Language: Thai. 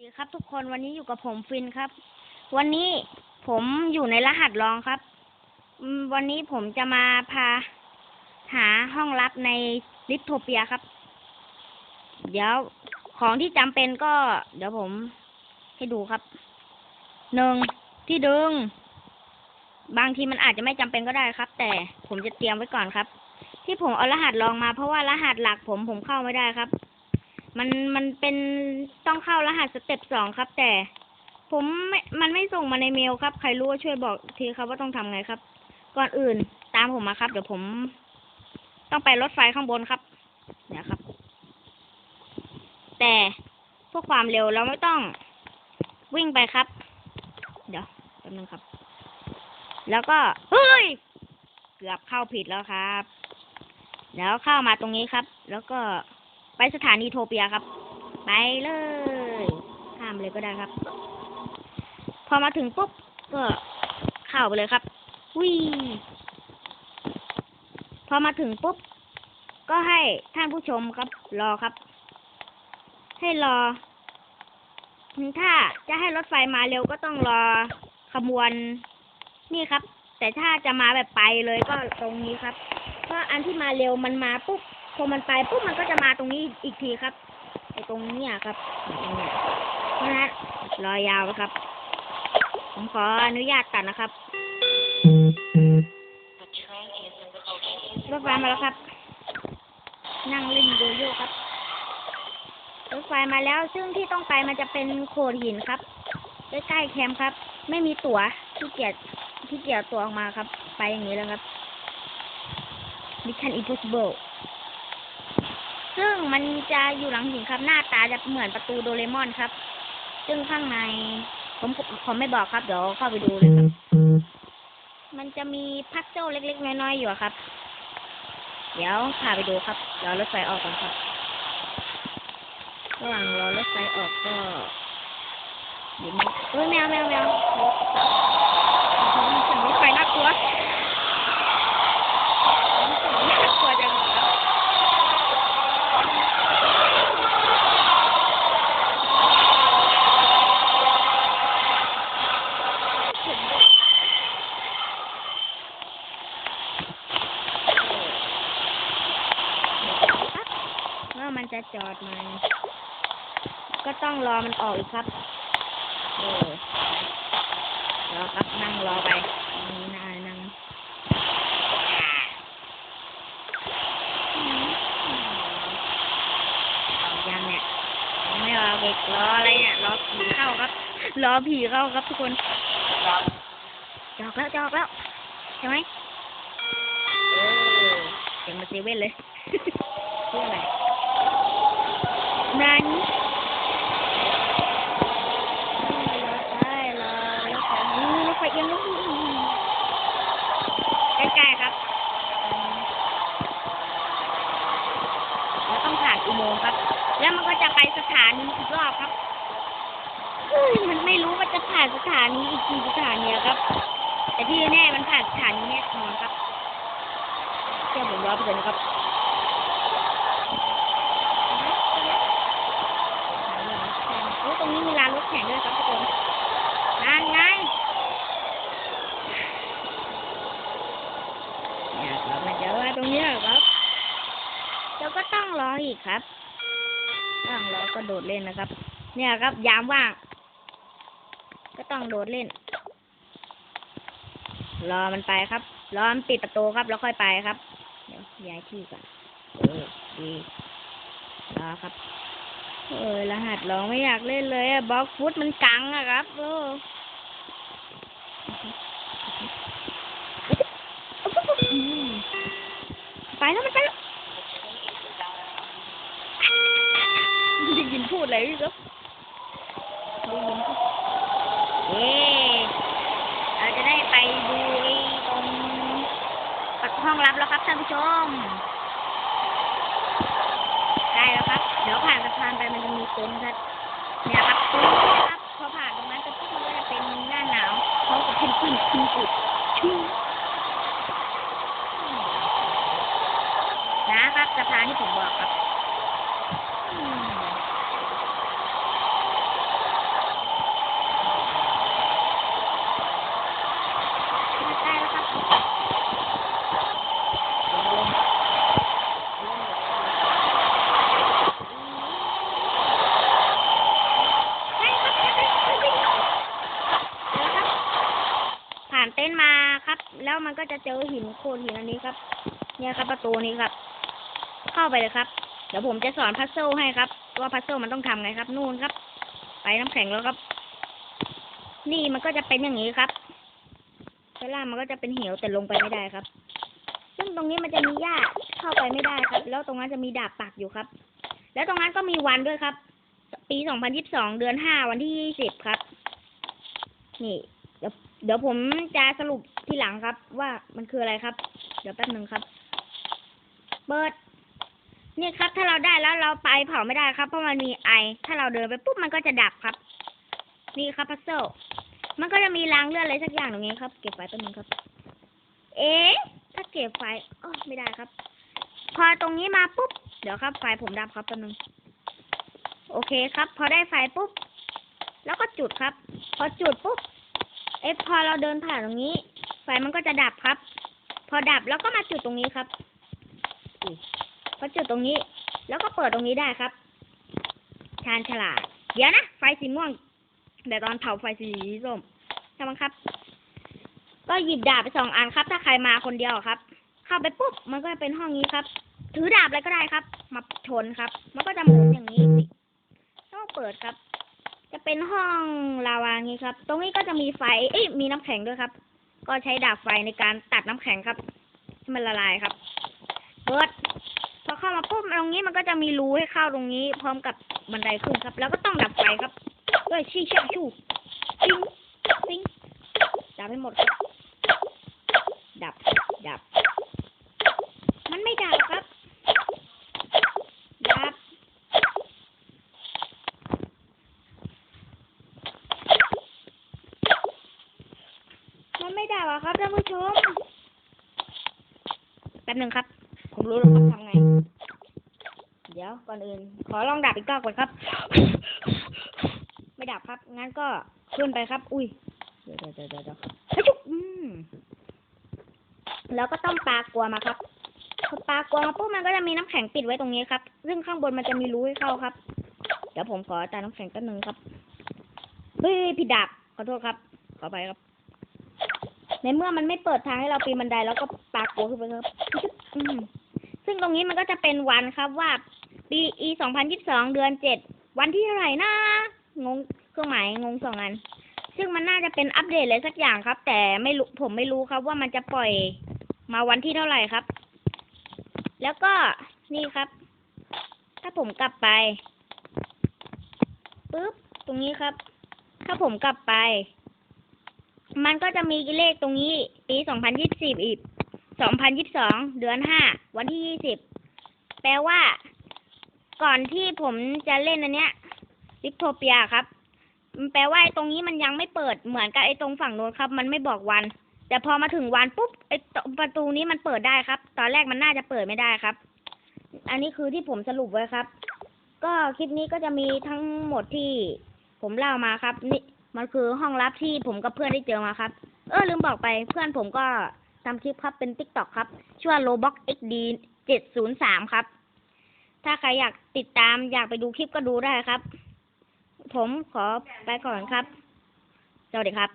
สวัสดีครับทุกคนวันนี้อยู่กับผมฟินครับ วันนี้ผมอยู่ในรหัสรองครับ วันนี้ผมจะมาพาหาห้องลับในลิฟโทเปียครับ เดี๋ยวของที่จำเป็นก็ เดี๋ยวผมให้ดูครับหนึ่งที่ดึง บางทีมันอาจจะไม่จำเป็นก็ได้ครับ แต่ผมจะเตรียมไว้ก่อนครับ ที่ผมเอารหัสรองมาเพราะว่ารหัสหลักผมผมเข้าไม่ได้ครับ มันมันเป็นต้องเข้ารหัสสเต็ปสองครับ แต่ผมไม่มันไม่ส่งมาในเมลครับ ใครรู้ช่วยบอกทีครับว่าต้องทำไงครับ ก่อนอื่นตามผมมาครับ เดี๋ยวผม ต้องไปรถไฟข้างบนครับ เนี่ยครับ แต่เพื่อความเร็วเราไม่ต้องวิ่งไปครับ เดี๋ยวแป๊บนึงครับ แล้วก็เฮ้ยเกือบเข้าผิดแล้วครับ แล้วเข้ามาตรงนี้ครับ แล้วก็ ไปสถานีโทเปียครับ ไปเลยข้ามเลยก็ได้ครับ พอมาถึงปุ๊บก็เข้าไปเลยครับวิ่พอมาถึงปุ๊บ ก็ให้ท่านผู้ชมครับ รอครับ ให้รอ ถ้าจะให้รถไฟมาเร็วก็ต้องรอขบวน นี่ครับ แต่ถ้าจะมาแบบไปเลยก็ตรงนี้ครับ เพราะอันที่มาเร็วมันมาปุ๊บ พอมันไปปุ๊บมันก็จะมาตรงนี้อีกทีครับไอตรงเนี้ยครับนะฉะรอยาวนะครับ ผมขออนุญาตตัดนะครับรถไฟมาแล้วครับ นั่งเล่นโยโย่ครับรถไฟมาแล้ว ซึ่งที่ต้องไปมันจะเป็นโขดหินครับใกล้ๆแคมป์ครับ ไม่มีตั๋วที่เกียจที่เกียจตัวออกมาครับ ไปอย่างนี้แล้วครับ Mission Impossible ซึ่งมันจะอยู่หลังหินครับ หน้าตาจะเหมือนประตูโดเรมอนครับ ซึ่งข้างในผมผมไม่บอกครับ เดี๋ยวเข้าไปดูเลยครับ มันจะมีพัซเซิลเล็กๆ น้อยๆ อยู่ครับ เดี๋ยวพาไปดูครับรอรถไฟออกก่อนครับ ระหว่างรอรถไฟออกก็เดี๋ยวนี้เอ้ยแมวแมวแมวรถไฟน่ากลัวเสียงน่ากลัวจังเลยครับ ว่ามัน จะจอดไหมก็ต้องรอมันออกอีกครับเออรอครับนั่งรอไปนี่นายนั่งยังเนี่ยยังไม่รอเด็กรออะไรเนี่ยรอผีเข้าครับรอผีเข้าครับทุกคนจอกแล้วจอกแล้วใช่ไหมเออเสียงมาเซเว่นเลย นั้นรอรอรถไฟรถไฟยังไม่ใกล้ๆครับ แล้วต้องผ่านอุโมงค์ครับ แล้วมันก็จะไปสถานีอีกรอบครับเฮ้ยมันไม่รู้ว่าจะผ่านสถานีอีกกี่สถานีอะครับ แต่ที่แน่มันผ่านสถานีแน่นอนครับเชื่อผมร้อยเปอร์เซ็นต์ครับ โอ้ตรงนี้มีร้านรถแข่งด้วยครับทุกคนนั่นไงเนี่ยครับมันจะว่าตรงนี้เหรอครับเราก็ต้องรออีกครับ ต้องรอก็โดดเล่นนะครับ เนี่ยครับยามว่าง ก็ต้องโดดเล่น รอมันไปครับ รอมันปิดประตูครับแล้วค่อยไปครับ เดี๋ยวย้ายที่ก่อนเออดีรอครับ เออรหัสร้องไม่อยากเล่นเลยอะบล็อกฟุตมันกังอะครับเออไปแล้วมันไปแล้ว ได้ยินพูดอะไรพี่ครับได้ยินพูดเย้เราจะได้ไปดูไอ้ตรงห้องรับแล้วครับท่านผู้ชมได้แล้วครับ เดี๋ยวผ่านสะพานไปมันจะมีเต็นท์ครับเนี่ยครับตรงนี้นะครับพอผ่านตรงนั้นจะพุ่งก็จะเป็นหน้าหนาวเขากับขึ้นขึ้นขึ้นอุดชูนะครับสะพานที่ผมบอกครับอืม มันก็จะเจอหิน โคลนหินอันนี้ครับ เนี่ยครับประตูนี้ครับ เข้าไปเลยครับ เดี๋ยวผมจะสอนพัซเซิลให้ครับ ว่าพัซเซิลมันต้องทำไงครับ นู่นครับ ไปน้ำแข็งแล้วครับ นี่มันก็จะเป็นอย่างนี้ครับด้านล่างมันก็จะเป็นเหวแต่ลงไปไม่ได้ครับ ซึ่งตรงนี้มันจะมีหญ้าเข้าไปไม่ได้ครับ แล้วตรงนั้นจะมีดาบปักอยู่ครับ แล้วตรงนั้นก็มีวันด้วยครับ ปี2022เดือน5วันที่20ครับ นี่ เดี๋ยวเดี๋ยวผมจะสรุป ทีหลังครับ ว่ามันคืออะไรครับ เดี๋ยวแป๊บหนึ่งครับ เปิด นี่ครับ ถ้าเราได้แล้วเราไปเผาไม่ได้ครับ เพราะมันมีไอ ถ้าเราเดินไปปุ๊บมันก็จะดับครับ นี่ครับพัซเซิลมันก็จะมีรางเลือดอะไรสักอย่างตรงนี้ครับ เก็บไว้แป๊บนึงครับ เอ๊ะถ้าเก็บไฟอ๋อไม่ได้ครับ พอตรงนี้มาปุ๊บ เดี๋ยวครับ ไฟผมดับครับแป๊บนึง โอเคครับ พอได้ไฟปุ๊บ แล้วก็จุดครับ พอจุดปุ๊บ เอ๊ะพอเราเดินผ่านตรงนี้ ฟมันก็จะดับครับ พอดับแล้วก็มาจุดตรงนี้ครับพอจุดตรงนี้ แล้วก็เปิดตรงนี้ได้ครับ ชาญฉลาด เดี๋ยวนะ ไฟสีม่วงแต่ตอนเผาไฟสีส้มใช่ไมครับ ก็หยิบดาบไปสองอันครับ ถ้าใครมาคนเดียวครับ เข้าไปปุ๊บมันก็จะเป็นห้องนี้ครับ ถือดาบอะไรก็ได้ครับ มาชนครับ มันก็จะหมุนอย่างนี้ต้องเปิดครับ จะเป็นห้องลาวางี้ครับ ตรงนี้ก็จะมีไฟ เอ้ยมีน้ำแข็งด้วยครับ ก็ใช้ดาบไฟในการตัดน้ำแข็งครับให้มันละลายครับเปิดพอเข้ามาปุ๊บตรงนี้มันก็จะมีรูให้เข้าตรงนี้ พร้อมกับบันไดขึ้นครับ แล้วก็ต้องดับไฟครับด้วยชี้ช่ชูปิ้งปิ้งดับให้หมดครับ ดับ มันไม่ดับครับ ดับ มันไม่ดับอะ ครับท่านผู้ชม แป๊บหนึ่งครับ ผมรู้แล้วครับทำไง เดี๋ยวก่อนอื่น ขอลองดับอีกรอบก่อนครับ ไม่ดับครับ งั้นก็ขึ้นไปครับ อุ้ย เดี๋ยวเดี๋ยวเดี๋ยวเดี๋ยวฮ้ยจุ๊บอืมแล้วก็ต้องปลากลัวมาครับพอปลากลัวมาปุ๊บมันก็จะมีน้ำแข็งปิดไว้ตรงนี้ครับ ซึ่งข้างบนมันจะมีรูให้เข้าครับ เดี๋ยวผมขอตาน้ำแข็งแป๊บหนึงครับ เฮ้ยผิดดับขอโทษครับ ขอไปครับ ในเมื่อมันไม่เปิดทางให้เราปีนบันไดแล้วก็ปากลัวขึ้นไปครับอืมซึ่งตรงนี้มันก็จะเป็นวันครับว่า ปีอีสองพันยี่สิบสองเดือนเจ็ดวันที่เท่าไหร่นะงงเครื่องหมายงงสองอัน ซึ่งมันน่าจะเป็นอัปเดตอะไรสักอย่างครับ แต่ไม่รู้ผมไม่รู้ครับว่ามันจะปล่อยมาวันที่เท่าไหร่ครับ แล้วก็นี่ครับ ถ้าผมกลับไปปุ๊บตรงนี้ครับ ถ้าผมกลับไป มันก็จะมีเลขตรงนี้ ปีสองพันยี่สิบอีกสองพันยิบสองเดือนห้าวันที่ยี่สิบแปลว่า ก่อนที่ผมจะเล่นอันเนี้ยลิปโทเปียครับมันแปลว่าไอ้ตรงนี้มันยังไม่เปิดเหมือนกับไอ้ตรงฝั่งโน้นครับ มันไม่บอกวัน แต่พอมาถึงวันปุ๊บไอ้ประตูนี้มันเปิดได้ครับ ตอนแรกมันน่าจะเปิดไม่ได้ครับ อันนี้คือที่ผมสรุปไว้ครับ ก็คลิปนี้ก็จะมีทั้งหมดที่ผมเล่ามาครับนี่ มันคือห้องลับที่ผมกับเพื่อนได้เจอมาครับ เออลืมบอกไปเพื่อนผมก็ทำคลิปครับเป็นติ๊กต็อกครับ ชื่อว่า Roblox XD 703 ครับ ถ้าใครอยากติดตามอยากไปดูคลิปก็ดูได้ครับ ผมขอไปก่อนครับสวัสดีครับ